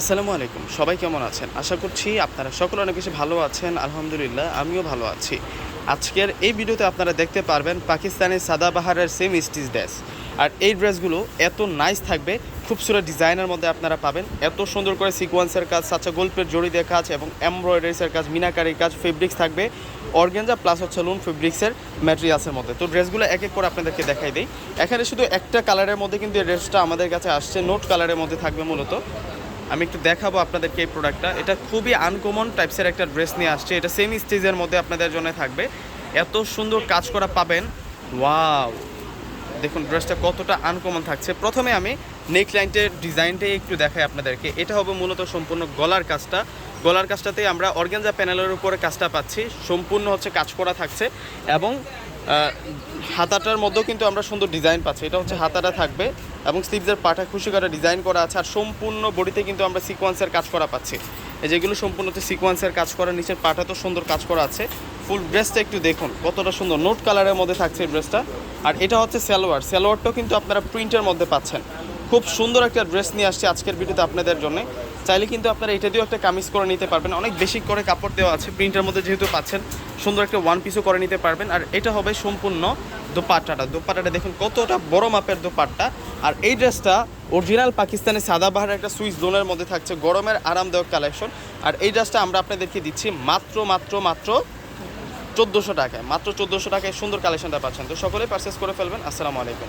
আসসালামু আলাইকুম, সবাই কেমন আছেন? আশা করছি আপনারা সকলে অনেক বেশি ভালো আছেন, আলহামদুলিল্লাহ, আমিও ভালো আছি। আজকের এই ভিডিওতে আপনারা দেখতে পারবেন পাকিস্তানি সাদাবাহারের সেম স্টিচ ড্রেস আর এই ড্রেসগুলো এত নাইস থাকবে খুব সুন্দর ডিজাইনের মধ্যে আপনারা পাবেন। এত সুন্দর করে সিকোয়েন্সের কাজ সাচ্চা গল্পের জড়ি দিয়ে কাজ এবং এমব্রয়ডারিসের কাজ মিনাকারির কাজ ফেব্রিক্স থাকবে। অর্গেঞ্জা প্লাস হচ্ছে লুন ফেব্রিক্সের ম্যাটেরিয়ালসের মধ্যে। তো ড্রেসগুলো এক এক করে আপনাদেরকে দেখাই দিই। এখানে শুধু একটা কালারের মধ্যে কিন্তু এই ড্রেসটা আমাদের কাছে আসছে। নোট কালারের মধ্যে থাকবে মূলত। আমি একটু দেখাবো আপনাদেরকে এই প্রোডাক্টটা এটা খুবই আনকমন টাইপসের একটা ড্রেস নিয়ে আসছে। এটা সেম স্টেজের মধ্যে আপনাদের জন্য থাকবে। এত সুন্দর কাজ করা পাবেন। ওয়াও দেখুন ড্রেসটা কতটা আনকমন থাকছে। প্রথমে আমি নেক লাইনটের ডিজাইনটাই একটু দেখাই আপনাদেরকে। এটা হবে মূলত সম্পূর্ণ গলার কাজটা। গলার কাজটাতে আমরা অর্গানজা প্যানেলের উপরে কাজটা পাচ্ছি। সম্পূর্ণ হচ্ছে কাজ করা থাকছে। এবং হাতাটার মধ্যেও কিন্তু আমরা সুন্দর ডিজাইন পাচ্ছি। এটা হচ্ছে হাতাটা থাকবে এবং স্লিভসের পাটা খুশি করে ডিজাইন করা আছে আর সম্পূর্ণ বডিতে কিন্তু আমরা সিকোয়েন্সের কাজ করা পাচ্ছি। যেগুলো সম্পূর্ণ হচ্ছে সিকোয়েন্সের কাজ করা, নিচের পাটা তো সুন্দর কাজ করা আছে। ফুল ড্রেসটা একটু দেখুন, কতটা সুন্দর। নোট কালারের মধ্যে থাকছে এই ড্রেসটা আর এটা হচ্ছে সালোয়ার। সালোয়ারটাও কিন্তু আপনারা প্রিন্টের মধ্যে পাচ্ছেন। খুব সুন্দর একটা ড্রেস নিয়ে আসছে আজকের ভিডিওতে আপনাদের জন্য। চাইলে কিন্তু আপনারা এটা দিয়েও একটা কামিজ করে নিতে পারবেন। অনেক বেশি করে কাপড় দেওয়া আছে, প্রিন্টের মধ্যে যেহেতু পাচ্ছেন, সুন্দর একটা ওয়ান পিসও করে নিতে পারবেন। আর এটা হবে সম্পূর্ণ দোপাট্টাটা। দোপাট্টাটা দেখুন, কতটা বড় মাপের দোপাট্টা। আর এই ড্রেসটা অরিজিনাল পাকিস্তানি সাদাবাহারের একটা সুইস জোনের মধ্যে থাকছে, গরমের আরামদায়ক কালেকশন আর এই ড্রেসটা আমরা আপনাদেরকে দিচ্ছি মাত্র মাত্র মাত্র চোদ্দোশো টাকায়। মাত্র চোদ্দোশো টাকায় সুন্দর কালেকশনটা পাচ্ছেন। তো সকলে পারচেস করে ফেলবেন। আসসালামু আলাইকুম।